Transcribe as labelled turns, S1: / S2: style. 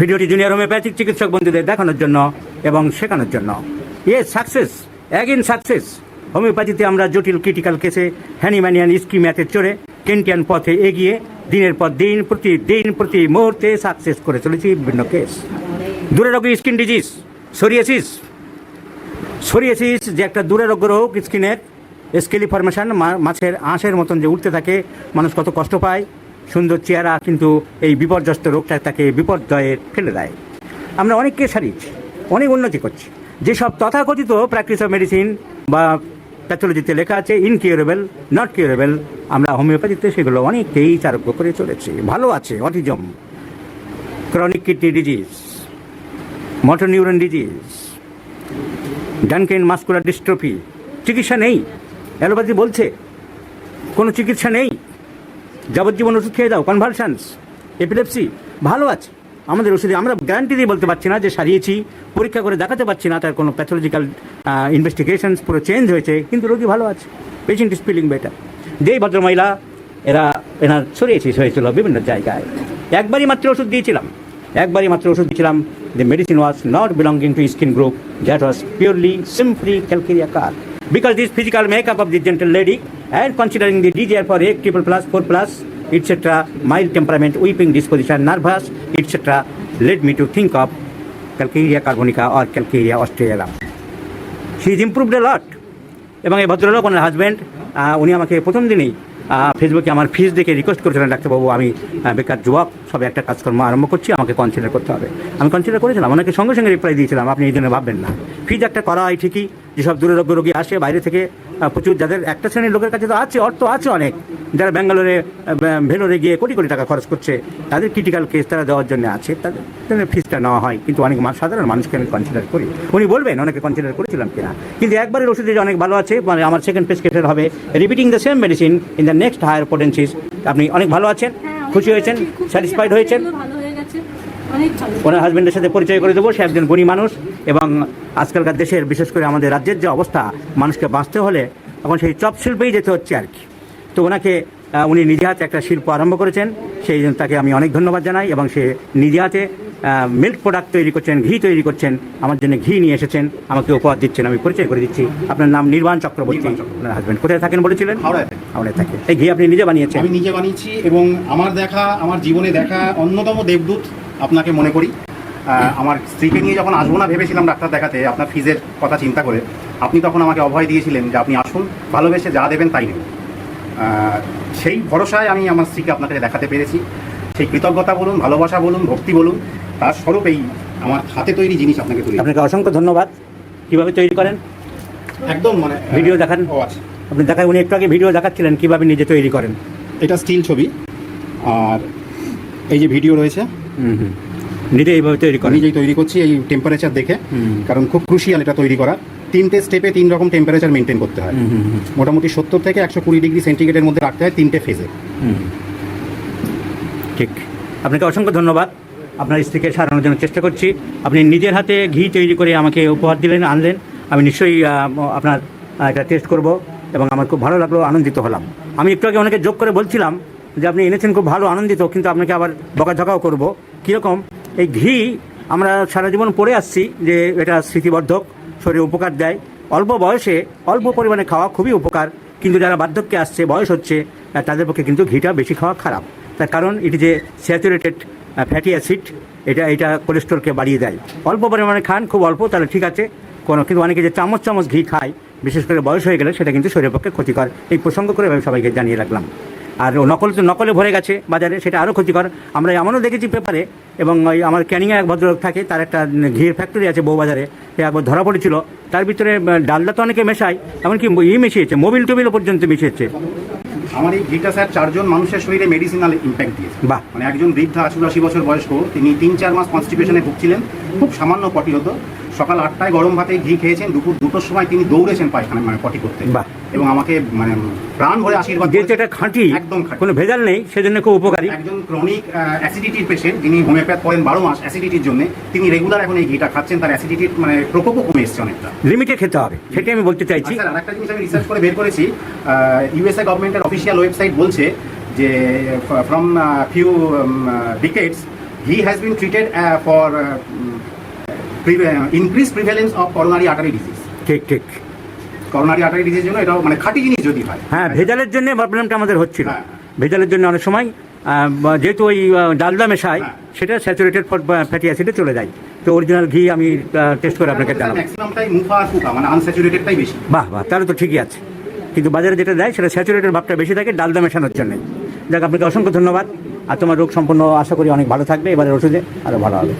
S1: ভিডিওটি junior homeopathic চিকিৎসক বন্ধুদের দেখানোর জন্য এবং শেখানোর জন্য। ইয়ে সাকসেস অ্যাগেন সাকসেস। হোমিওপ্যাথিতে আমরা জটিল ক্রিটিক্যাল কেসে হ্যানিম্যানিয়ান স্কিম্যাতে চড়ে কেন্টিয়ান পথে এগিয়ে দিনের পর দিন প্রতি দিন প্রতি মুহূর্তে সাকসেস করে চলেছি বিভিন্ন কেস। দুরারোগ্য স্কিন ডিজিজ, সোরিয়াসিস। সোরিয়াসিস যে একটা দুরারোগ্য রোগ স্কিনের স্কেলি ফরমেশন মাছের আঁশের মতন যে উঠতে থাকে, মানুষ কত কষ্ট পায়। সুন্দর চেহারা, কিন্তু এই বিপর্যস্ত রোগটা তাকে বিপর্যয়ে ফেলে দেয়। আমরা অনেককে সারিয়েছি অনেক উন্নতি করছি। যেসব তথাকথিত প্র্যাকটিস অফ মেডিসিন বা প্যাথোলজিতে লেখা আছে ইনকিউরেবল নট কিউরেবল আমরা হোমিওপ্যাথিতে সেগুলো অনেককেই চারোগ্য করে চলেছি। ভালো আছে, autism chronic kidney disease motor neuron disease Duchenne muscular dystrophy চিকিৎসা নেই, অ্যালোপ্যাথি বলছে, কোনো চিকিৎসা নেই। যাবজ্জীবন ওষুধ খেয়ে দাও কনভালশনস এপিলেপসি ভালো আছে। আমাদের ওষুধে আমরা গ্যারান্টি দিয়ে বলতে পারছি না যে সারিয়েছি, পরীক্ষা করে দেখাতে পারছি না, তার কোনো প্যাথোলজিক্যাল ইনভেস্টিগেশনস পুরো চেঞ্জ হয়েছে, কিন্তু রোগী ভালো আছে পেশেন্ট ইজ ফিলিং বেটার যেই ভদ্রমহিলা, এরা, এনার ছড়িয়েছিস হয়েছিল বিভিন্ন জায়গায়। একবারই মাত্র ওষুধ দিয়েছিলাম। একবারই মাত্র ওষুধ দিয়েছিলাম, the medicine was not belonging to skin group, that was purely simply calcarea car because this physical makeup of this gentle lady and considering the DGR for A triple plus 4 plus etc mild temperament weeping disposition nervous etc led me to think of calcarea carbonica or calcarea australia she is improved a lot এবং এই ভদ্রলোক ওনার husband উনি আমাকে প্রথম দিনেই ফেসবুকে আমার ফিস দেখে রিকোয়েস্ট করেছিলেন ডাক্তারবাবু আমি বেকার যুবক সবে একটা কাজকর্ম আরম্ভ করছি আমাকে কনসিডার করতে হবে আমি কনসিডার করেছিলাম ওনাকে সঙ্গে সঙ্গে রিপ্লাই দিয়েছিলাম আপনি এই জন্য ভাববেন না ফিজ একটা করা হয় ঠিকই যেসব দুরারোগ্য রোগী আসে বাইরে থেকে প্রচুর যাদের একটা শ্রেণির লোকের কাছে তো আছে অর্থ আছে অনেক। যারা ব্যাঙ্গালোরে ভেলোরে গিয়ে কোটি কোটি টাকা খরচ করছে তাদের ক্রিটিক্যাল কেস তারা দেওয়ার জন্য আছে তাদের জন্য ফিজটা নেওয়া হয়। কিন্তু অনেক সাধারণ মানুষকে আমি কনসিডার করি। উনি বলবেন অনেকে কনসিডার করেছিলাম কিনা? কিন্তু একবারের ওষুধে যে অনেক ভালো আছে মানে আমার সেকেন্ড প্রেসক্রিপশন হবে repeating the same medicine in the next higher potencies আপনি অনেক ভালো আছেন
S2: হ্যাঁ,
S1: খুশি হয়েছেন স্যাটিসফাইড হয়েছেন।
S2: হয়ে
S1: ওনার হাজব্যান্ডের সাথে পরিচয় করে দেবো সে একজন গুণী মানুষ এবং আজকালকার দেশের বিশেষ করে আমাদের রাজ্যের যে অবস্থা মানুষকে বাঁচতে হলে এখন সেই চপ শিল্পেই যেতে হচ্ছে আর কি। তো ওনাকে উনি নিজে হাতে একটা শিল্প আরম্ভ করেছেন সেই জন্য তাকে আমি অনেক ধন্যবাদ জানাই এবং সে নিজে হাতে মিল্ক প্রোডাক্ট তৈরি করছেন ঘি তৈরি করছেন আমার জন্য ঘি নিয়ে এসেছেন আমাকে উপহার দিচ্ছেন আমি পরিচয় করে দিচ্ছি। আপনার নাম নির্বাণ চক্রবর্তী। আপনার হাজব্যান্ড কোথায় থাকেন বলেছিলেন?
S3: হাওড়ায়
S1: হাওড়ায় থাকে। এই ঘি আপনি নিজে বানিয়েছেন?
S3: আমি নিজে বানিয়েছি এবং আমার দেখা আমার জীবনে দেখা অন্যতম দেবদূত আপনাকে মনে করি। আমার স্ত্রীকে নিয়ে যখন আসব না ভেবেছিলাম ডাক্তার দেখাতে আপনার ফিজের কথা চিন্তা করে আপনি তখন আমাকে অভয় দিয়েছিলেন যে আপনি আসুন ভালোবেসে যা দেবেন তাই নেবেন। সেই ভরসায় আমি আমার স্ত্রীকে আপনাকে দেখাতে পেরেছি। সেই কৃতজ্ঞতা বলুন ভালোবাসা বলুন ভক্তি বলুন তার স্বরূপেই আমার হাতে তৈরি জিনিস আপনাকে তৈরি
S1: আপনাকে অসংখ্য ধন্যবাদ। কীভাবে তৈরি করেন?
S3: একদম মানে
S1: ভিডিও দেখান।
S3: আচ্ছা।
S1: আপনি দেখায় উনি একটু আগে ভিডিও দেখাচ্ছিলেন কীভাবে নিজে তৈরি করেন।
S3: এটা স্টিল ছবি আর এই যে ভিডিও রয়েছে
S1: হুম হুম। নিজে এইভাবে তৈরি করেন।
S3: নিজেই তৈরি করছি এই টেম্পারেচার দেখে। কারণ খুব ক্রুশিয়াল এটা তৈরি করা। তিনটে স্টেপে তিন রকম টেম্পারেচার মেনটেন করতে হয়। মোটামুটি সত্তর থেকে একশো কুড়ি ডিগ্রি সেন্টিগ্রেডের মধ্যে রাখতে হয় তিনটে ফেজে
S1: ঠিক। আপনাকে অসংখ্য ধন্যবাদ। আপনার স্ত্রীকে সারানোর জন্য চেষ্টা করছি। আপনি নিজের হাতে ঘি তৈরি করে আমাকে উপহার দিলেন আনলেন। আমি নিশ্চয়ই আপনার এটা টেস্ট করব এবং আমার খুব ভালো লাগল আনন্দিত হলাম। আমি একটু আগে অনেকে যোগ করে বলছিলাম যে আপনি এনেছেন খুব ভালো আনন্দিত কিন্তু আপনাকে আবার বকাঝকাও করব। কীরকম? এই ঘি আমরা সারা জীবন পড়ে আসছি যে এটা স্মৃতিবর্ধক, শরীরে উপকার দেয়। অল্প বয়সে অল্প পরিমাণে খাওয়া খুবই উপকার, কিন্তু যারা বার্ধক্যে আসছে, বয়স হচ্ছে তাদের পক্ষে কিন্তু ঘিটা বেশি খাওয়া খারাপ। তার কারণ এটি যে স্যাচুরেটেড ফ্যাটি অ্যাসিড এটা এটা কোলেস্ট্রলকে বাড়িয়ে দেয়। অল্প পরিমাণে খান, খুব অল্প, তাহলে ঠিক আছে। কোনো, কিন্তু অনেকে যে চামচ চামচ ঘি খায়, বিশেষ করে বয়স হয়ে গেলে সেটা কিন্তু শরীরের পক্ষে ক্ষতিকর। এই প্রসঙ্গ করে আমি সবাইকে জানিয়ে রাখলাম। আর ও নকল তো নকলে ভরে গেছে বাজারে সেটা আরও ক্ষতিকর। আমরা এমনও দেখেছি পেপারে এবং ওই আমার ক্যানিংয়ে এক ভদ্রলোক থাকে তার একটা ঘির ফ্যাক্টরি আছে বউবাজারে সে একবার ধরা পড়েছিল। তার ভিতরে ডালদা তো অনেকে মেশায় এমনকি ই মিশিয়েছে মোবিল টোবিলও পর্যন্ত মিশিয়েছে।
S3: আমার এই ঘিটা স্যার চারজন মানুষের শরীরে মেডিসিনাল ইম্প্যাক্ট দিয়েছে।
S1: বাহ।
S3: মানে একজন বৃদ্ধা আশি বছর বয়স্ক তিনি তিন চার মাস কনস্টিপেশনে ভুগছিলেন খুব সামান্য পটি হতো সকাল আটটায় গরম ভাতে ঘি খেয়েছেন দুপুর দুটোর সময় তিনি দৌড়েছেন পায়খানা মানে পটি করতে। এবং আমাকে মানে প্রাণ ভরে আশীর্বাদ।
S1: এটা খাঁটি
S3: একদম
S1: কোনো ভেজাল নেই সেজন্য খুব উপকারী।
S3: একজন ক্রনিক অ্যাসিডিটির পেশেন্ট যিনি হোমিওপ্যাথ করেন বারো মাস অ্যাসিডিটির জন্য তিনি রেগুলার এখন এই ঘিটা খাচ্ছেন তার অ্যাসিডিটির মানে প্রকোপও কমে এসছে অনেকটা।
S1: লিমিটে খেতে হবে সেটাই আমি বলতে চাইছি।
S3: স্যার আরেকটা জিনিস আমি রিসার্চ করে বের করেছি ইউএসএ গভর্নমেন্টের অফিসিয়াল ওয়েবসাইট বলছে যে from few decades he has been treated for increase prevalence of coronary artery disease
S1: ঠিক ঠিক
S3: করোনারি আর্টারি ডিজিজের জন্য এটাও মানে খাঁটি জিনিস যদি হয়।
S1: হ্যাঁ ভেজালের জন্য প্রবলেমটা আমাদের হচ্ছিল।
S3: হ্যাঁ।
S1: ভেজালের জন্য অনেক সময় যেহেতু ওই ডালদা মেশায়
S3: হ্যাঁ।
S1: সেটা স্যাচুরেটেড ফ্যাটি অ্যাসিডে চলে যায়। তো অরিজিনাল ঘি আমি টেস্ট করে আপনাকে জানাব।
S3: ম্যাক্সিমামটাই মুফা আর কুকা মানে আনস্যাচুরেটেডটাই বেশি।
S1: বাহ বাহ তাহলে তো ঠিকই আছে। কিন্তু বাজারে যেটা দেয় সেটা স্যাচুরেটেড ভাবটা বেশি থাকে ডালদা মেশানোর জন্য। যাক আপনাকে অসংখ্য ধন্যবাদ। আর তোমার রোগ সম্পন্ন আশা করি অনেক ভালো থাকবে এবারের ওষুধে আরও ভালো হবে।